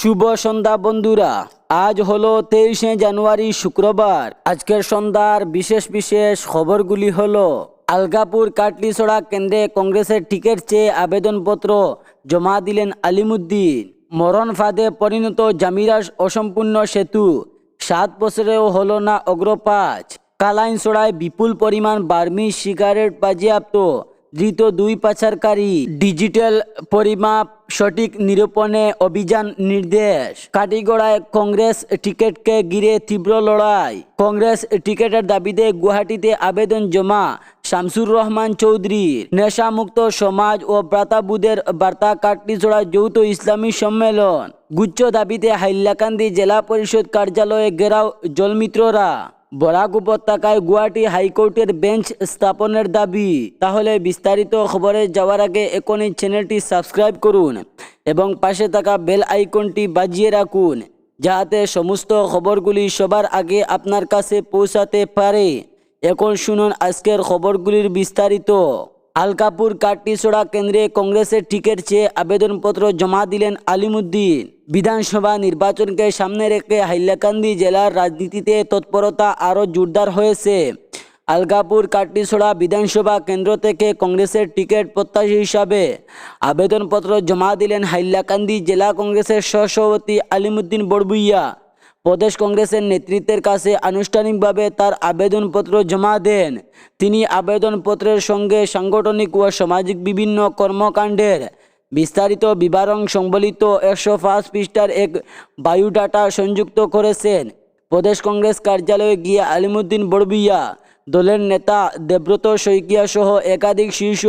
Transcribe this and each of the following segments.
শুভ সন্ধ্যা বন্ধুরা। আজ হলো তেইশে জানুয়ারি শুক্রবার। আজকের সন্ধ্যার বিশেষ বিশেষ খবরগুলি হলো, আলগাপুর কাটলিছড়া কেন্দ্রে কংগ্রেসের টিকিট চেয়ে আবেদনপত্র জমা দিলেন আলিমুদ্দিন। মরণ ফাঁদে পরিণত জামিরাস অসম্পূর্ণ সেতু। সাত বছরেও হলো না অগ্রপাচ কালাইনছড়ায় বিপুল পরিমাণ বার্মি সিগারেট বাজেয়াপ্ত। ধৃত দুই পাচারকারী। ডিজিটাল পরিমাপ, সঠিক নিরূপণে অভিযান নির্দেশ। কাটিগড়ায় কংগ্রেস টিকিটকে ঘিরে তীব্র লড়াই। কংগ্রেস টিকিটের দাবিতে গুয়াহাটিতে আবেদন জমা, শামসুর রহমান চৌধুরীর। নেশামুক্ত সমাজ ও ব্রাতাবুদের বার্তা কাটলিছড়া যৌথ ইসলামী সম্মেলন। গুচ্ছ দাবিতে হাইলাকান্দি জেলা পরিষদ কার্যালয়ে ঘেরাও জলমিত্ররা। বরাক উপত্যকায় গুয়াহাটি হাইকোর্টের বেঞ্চ স্থাপনের দাবি। তাহলে বিস্তারিত খবরে যাওয়ার আগে এখনই চ্যানেলটি সাবস্ক্রাইব করুন এবং পাশে থাকা বেল আইকনটি বাজিয়ে রাখুন, যাহাতে সমস্ত খবরগুলি সবার আগে আপনার কাছে পৌঁছাতে পারে। এখন শুনুন আজকের খবরগুলির বিস্তারিত। আলকাপুর কাটিছড়া কেন্দ্রে কংগ্রেসের টিকিট চেয়ে আবেদনপত্র জমা দিলেন আলিমুদ্দিন। বিধানসভা নির্বাচনকে সামনে রেখে হাইলাকান্দি জেলার রাজনীতিতে তৎপরতা আরও জোরদার হয়েছে। আলগাপুর কাটিছড়া বিধানসভা কেন্দ্র থেকে কংগ্রেসের টিকিট প্রত্যাশী হিসাবে আবেদনপত্র জমা দিলেন হাইলাকান্দি জেলা কংগ্রেসের সহসভাপতি আলিমুদ্দিন বড়বুইয়া। প্রদেশ কংগ্রেসের নেতৃত্বের কাছে আনুষ্ঠানিকভাবে তার আবেদনপত্র জমা দেন। তিনি আবেদনপত্রের সঙ্গে সাংগঠনিক ও সামাজিক বিভিন্ন কর্মকাণ্ডের বিস্তারিত বিবরণ সংবলিত একশো পাঁচ পৃষ্ঠার এক বায়োডাটা সংযুক্ত করেছেন। প্রদেশ কংগ্রেস কার্যালয়ে গিয়ে আলিমুদ্দিন বড়বিয়া, দলের নেতা দেব্রত শইকিয়া সহ একাধিক শীর্ষ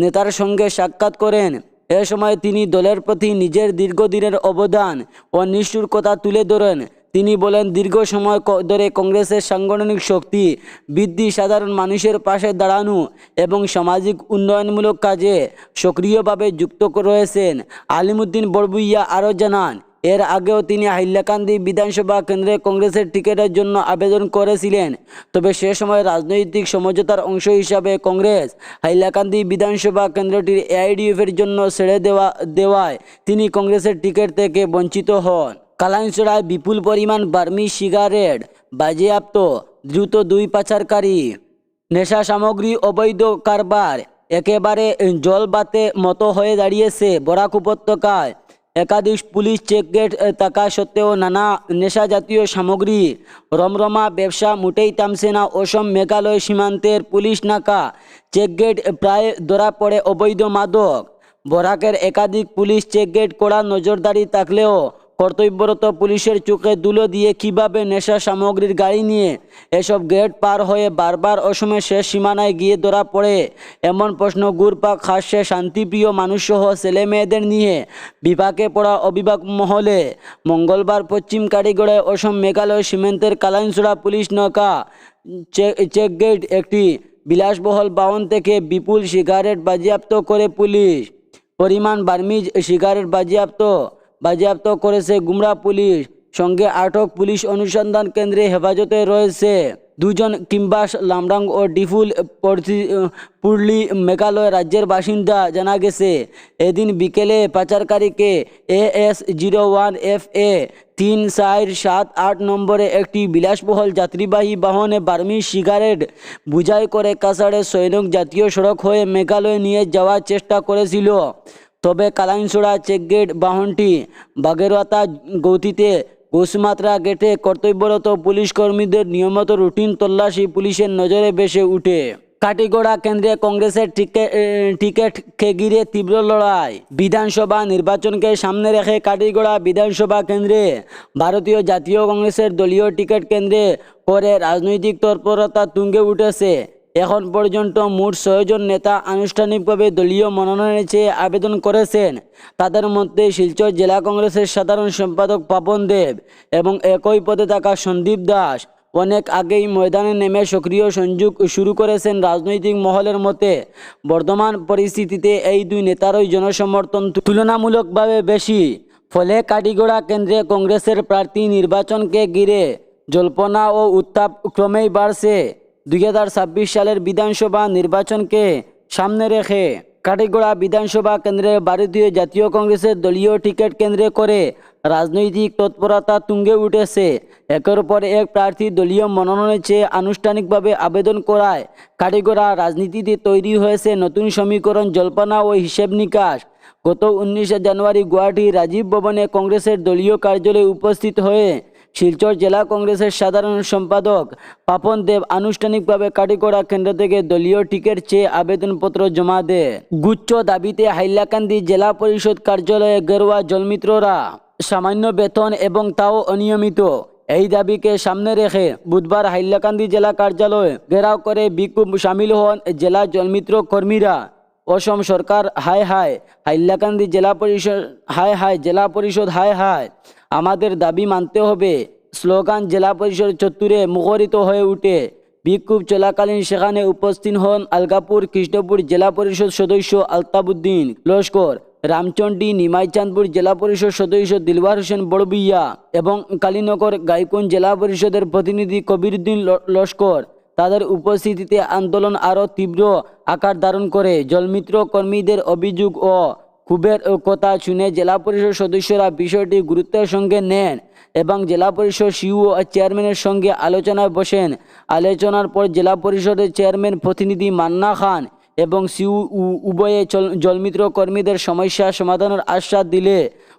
নেতার সঙ্গে সাক্ষাৎ করেন। এ সময় তিনি দলের প্রতি নিজের দীর্ঘদিনের অবদান ও নিষ্ঠুর কথা তুলে ধরেন। তিনি বলেন, দীর্ঘ সময় ধরে কংগ্রেসের সাংগঠনিক শক্তি বৃদ্ধি সাধারণ মানুষের পাশে দাঁড়ানো এবং সামাজিক উন্নয়নমূলক কাজে সক্রিয়ভাবে যুক্ত রয়েছেন। আলিমুদ্দিন বড়বুইয়া আরও জানান, এর আগেও তিনি হাইলাকান্দি বিধানসভা কেন্দ্রে কংগ্রেসের টিকিটের জন্য আবেদন করেছিলেন। তবে সে সময় রাজনৈতিক সমঝোতার অংশ হিসাবে কংগ্রেস হাইলাকান্দি বিধানসভা কেন্দ্রটির এআইডিএফের জন্য ছেড়ে দেওয়া, দেওয়ায় তিনি কংগ্রেসের টিকিট থেকে বঞ্চিত হন। কালাইনছড়ায় বিপুল পরিমাণ বার্মি সিগারেট বাজেয়াপ্ত, দ্রুত দুই পাচারকারী। নেশা সামগ্রী অবৈধ কারবার, একেবারে জলবাতে মতো হয়ে দাঁড়িয়েছে বরাক উপত্যকায়। একাধিক পুলিশ চেকগেট থাকা সত্ত্বেও নানা নেশা জাতীয় সামগ্রী, রমরমা ব্যবসা মোটেই থামছে না। অসম মেঘালয় সীমান্তের পুলিশ নাকা চেকগেট প্রায় ধরা পড়ে অবৈধ মাদক। বরাকের একাধিক পুলিশ চেকগেট করা নজরদারি থাকলেও কর্তব্যরত পুলিশের চোখে দুলো দিয়ে কীভাবে নেশা সামগ্রীর গাড়ি নিয়ে এসব গেট পার হয়ে বারবার অসমের শেষ সীমানায় গিয়ে ধরা পড়ে? এমন প্রশ্ন গুরপাক হাসছে শান্তিপ্রিয় মানুষসহ ছেলে মেয়েদের নিয়ে বিপাকে পড়া অভিভাবক মহলে। মঙ্গলবার পশ্চিম কারিগড়ে অসম মেঘালয় সীমান্তের কালাইনসুরা পুলিশ নৌকা চেক গেট একটি বিলাসবহল বাহন থেকে বিপুল সিগারেট বাজেয়াপ্ত করে পুলিশ। পরিমাণ বার্মিজ সিগারেট বাজেয়াপ্ত বাজেয়াপ্ত করেছে গুমরা পুলিশ। সঙ্গে আটক পুলিশ অনুসন্ধান কেন্দ্রে হেফাজতে রয়েছে দুজন কিম্বাস লামডাং ও ডিফুল পুরলি মেঘালয় রাজ্যের বাসিন্দা। জানা গেছে, এদিন বিকেলে পাচারকারীকে A S zero one F A তিন চার সাত আট নম্বরে একটি বিলাসবহল যাত্রীবাহী বাহনে বার্মি সিগারেট বুঝাই করে কাছাড়ে সৈনিক জাতীয় সড়ক হয়ে মেঘালয় নিয়ে যাওয়ার চেষ্টা করেছিল। তবে কালাইনসোড়া চেকগেট বাহনটি বাগেরওয়াতা গতিতে ঘোষমাত্রা গেটে কর্তব্যরত পুলিশ কর্মীদের নিয়মিত রুটিন তল্লাশি পুলিশের নজরে ভেসে উঠে। কাটিগড়া কেন্দ্রে কংগ্রেসের টিকিটকে ঘিরে তীব্র লড়াই। বিধানসভা নির্বাচনকে সামনে রেখে কাটিগড়া বিধানসভা কেন্দ্রে ভারতীয় জাতীয় কংগ্রেসের দলীয় টিকিট কেন্দ্রে করে রাজনৈতিক তৎপরতা তুঙ্গে উঠেছে। এখন পর্যন্ত মোট ছয়জন নেতা আনুষ্ঠানিকভাবে দলীয় মনোনয়নের চেয়ে আবেদন করেছেন। তাদের মধ্যে শিলচর জেলা কংগ্রেসের সাধারণ সম্পাদক পাপন দেব এবং একই পদে থাকা সন্দীপ দাস। অনেক আগেই ময়দানে নেমে সক্রিয় সংযোগ শুরু করেছেন রাজনৈতিক মহলের মতে। বর্তমান পরিস্থিতিতে এই দুই নেতারই জনসমর্থন তুলনামূলকভাবে বেশি। ফলে কাটিগড়া কেন্দ্রে কংগ্রেসের প্রার্থী নির্বাচনকে ঘিরে জল্পনা ও উত্তাপ ক্রমেই বাড়ছে। দুই হাজার ছাব্বিশ সালের বিধানসভা নির্বাচনকে সামনে রেখে কাটিগড়া বিধানসভা কেন্দ্রে ভারতীয় জাতীয় কংগ্রেসের দলীয় টিকিট কেন্দ্রে করে রাজনৈতিক তৎপরতা তুঙ্গে উঠেছে। একের পর এক প্রার্থী দলীয় মনোনয়নের চেয়ে আনুষ্ঠানিকভাবে আবেদন করায় কারিগরা রাজনীতিতে তৈরি হয়েছে নতুন সমীকরণ, জল্পনা ও হিসেব নিকাশ। গত উনিশে জানুয়ারি গুয়াহাটি রাজীব ভবনে কংগ্রেসের দলীয় কার্যালয়ে উপস্থিত হয়ে শিলচর জেলা কংগ্রেসের সাধারণ সম্পাদক পাপন দেব আনুষ্ঠানিকভাবে কাটিকড়া কেন্দ্র থেকে দলীয় টিকিট চেয়ে আবেদনপত্র জমা দেয়। গুচ্ছ দাবিতে হাইলাকান্দি জেলা পরিষদ কার্যালয়ে গেরুয়া জলমিত্ররা সামান্য বেতন এবং তাও অনিয়মিত। এই দাবিকে সামনে রেখে বুধবার হাইলাকান্দি জেলা কার্যালয়ে ঘেরাও করে বিক্ষোভ সামিল হন জেলা জলমিত্র কর্মীরা। অসম সরকার, হায় হায় হাইলাকান্দি জেলা পরিষদ, হায় হায় জেলা পরিষদ, হায় হায়। আমাদের দাবি মানতে হবে, স্লোগান জেলা পরিষদ চত্বরে মুখরিত হয়ে উঠে। বিক্ষোভ চলাকালীন সেখানে উপস্থিত হন আলগাপুর কৃষ্ণপুর জেলা পরিষদ সদস্য আলতাবুদ্দিন লস্কর রামচন্ডী নিমাইচাঁদপুর জেলা পরিষদ সদস্য দিলওয়ার হোসেন বড়বুইয়া এবং কালীনগর, গাইকুন জেলা পরিষদের প্রতিনিধি কবিরুদ্দিন লস্কর। তাদের উপস্থিতিতে আন্দোলন আরও তীব্র আকার ধারণ করে। জলমিত্র কর্মীদের অভিযোগ ও ক্ষোভের কথা শুনে জেলা পরিষদ সদস্যরা বিষয়টি গুরুত্বের সঙ্গে নেন এবং জেলা পরিষদ সিইও চেয়ারম্যানের সঙ্গে আলোচনায় বসেন। আলোচনার পর জেলা পরিষদের চেয়ারম্যান প্রতিনিধি মান্না খান এবং সিউ উভয়ে জলমিত্র কর্মীদের সমস্যা সমাধানের আশ্বাস দিলে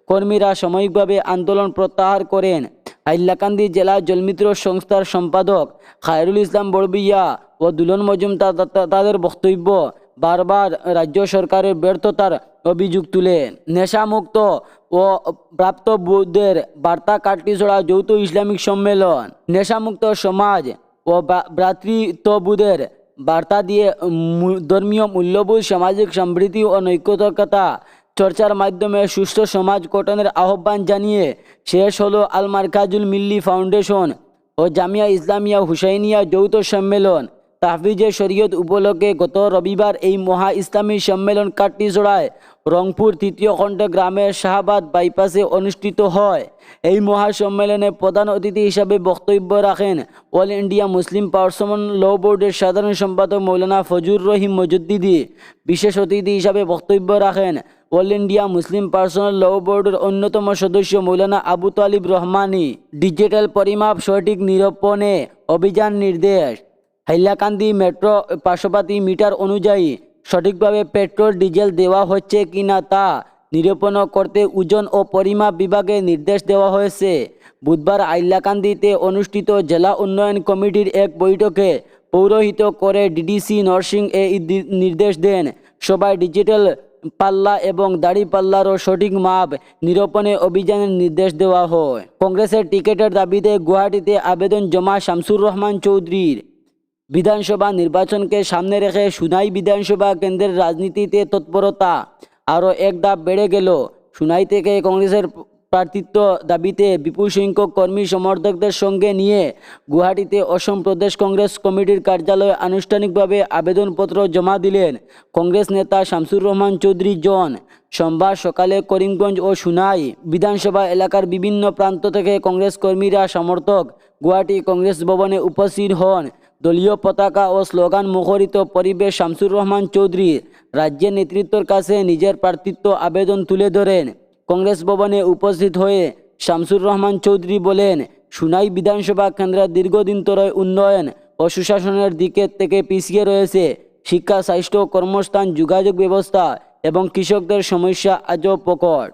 কর্মীরা সাময়িকভাবে আন্দোলন প্রত্যাহার করেন। হাইলাকান্দি জেলা জলমিত্র সংস্থার সম্পাদক খায়রুল ইসলাম বড়বিয়া ও দুলন মজুমদার তাদের বক্তব্য বারবার রাজ্য সরকারের ব্যর্থতার অভিযোগ তুলে। নেশামুক্ত ও প্রাপ্ত প্রাপ্তবোধের বার্তা কাটলিছড়া যৌথ ইসলামিক সম্মেলন। নেশামুক্ত সমাজ ও ভ্রাতৃত্ববোধের বার্তা দিয়ে ধর্মীয় মূল্যবোধ, সামাজিক সমৃদ্ধি ও নৈতিকতা চর্চার মাধ্যমে সুস্থ সমাজ গঠনের আহ্বান জানিয়ে শেষ হলো আলমার কাজুল মিল্লি ফাউন্ডেশন ও জামিয়া ইসলামিয়া হুসাইনিয়া যৌথ সম্মেলন। তাহফিজে শরীয়ত উপলক্ষে গত রবিবার এই মহা ইসলামী সম্মেলন কাটলিছড়ায় রংপুর তৃতীয় খণ্ড গ্রামের শাহবাদ বাইপাসে অনুষ্ঠিত হয়। এই মহা সম্মেলনে প্রধান অতিথি হিসাবে বক্তব্য রাখেন All India Muslim person law বোর্ডের সাধারণ সম্পাদক মৌলানা ফজুর রহিম মজুদ্দিদি। বিশেষ অতিথি হিসাবে বক্তব্য রাখেন All India Muslim personal law বোর্ডের অন্যতম সদস্য মৌলানা আবু তালিব রহমানি। ডিজিটাল পরিমাপ সঠিক নিরূপণে অভিযান নির্দেশ। হাইলাকান্দি মেট্রো পার্শ্ববর্তী মিটার অনুযায়ী সঠিকভাবে পেট্রোল, ডিজেল দেওয়া হচ্ছে কিনা তা নিরূপণ করতে ওজন ও পরিমাপ বিভাগে নির্দেশ দেওয়া হয়েছে। বুধবার আইলাকান্দিতে অনুষ্ঠিত জেলা উন্নয়ন কমিটির এক বৈঠকে পৌরোহিত করে ডিডিসি নরসিং এ নির্দেশ দেন। সবাই ডিজিটাল পাল্লা এবং দাড়ি পাল্লারও সঠিক মাপ নিরূপণে অভিযানের নির্দেশ দেওয়া হয়। কংগ্রেসের টিকেটের দাবিতে গুয়াহাটিতে আবেদন জমা শামসুর রহমান চৌধুরীর। বিধানসভা নির্বাচনকে সামনে রেখে সুনাই বিধানসভা কেন্দ্রের রাজনীতিতে তৎপরতা আরও এক ধাপ বেড়ে গেল। সুনাই থেকে কংগ্রেসের প্রার্থিত্ব দাবিতে বিপুল সংখ্যক কর্মী সমর্থকদের সঙ্গে নিয়ে গুয়াহাটিতে অসম প্রদেশ কংগ্রেস কমিটির কার্যালয়ে আনুষ্ঠানিকভাবে আবেদনপত্র জমা দিলেন কংগ্রেস নেতা শামসুর রহমান চৌধুরী জন। সোমবার সকালে করিমগঞ্জ ও সুনাই বিধানসভা এলাকার বিভিন্ন প্রান্ত থেকে কংগ্রেস কর্মীরা সমর্থক গুয়াহাটি কংগ্রেস ভবনে উপস্থিত হন। দলীয় পতাকা ও স্লোগান মুখরিত পরিবেশ শামসুর রহমান চৌধুরী রাজ্যের নেতৃত্বের কাছে নিজের প্রার্থিত্ব আবেদন তুলে ধরেন। কংগ্রেস ভবনে উপস্থিত হয়ে শামসুর রহমান চৌধুরী বলেন, সুনাই বিধানসভা কেন্দ্রের দীর্ঘদিন তরয় উন্নয়ন ও সুশাসনের দিকে থেকে পিছিয়ে রয়েছে। শিক্ষা, স্বাস্থ্য, কর্মস্থান, যোগাযোগ ব্যবস্থা এবং কৃষকদের সমস্যা আজও প্রকট।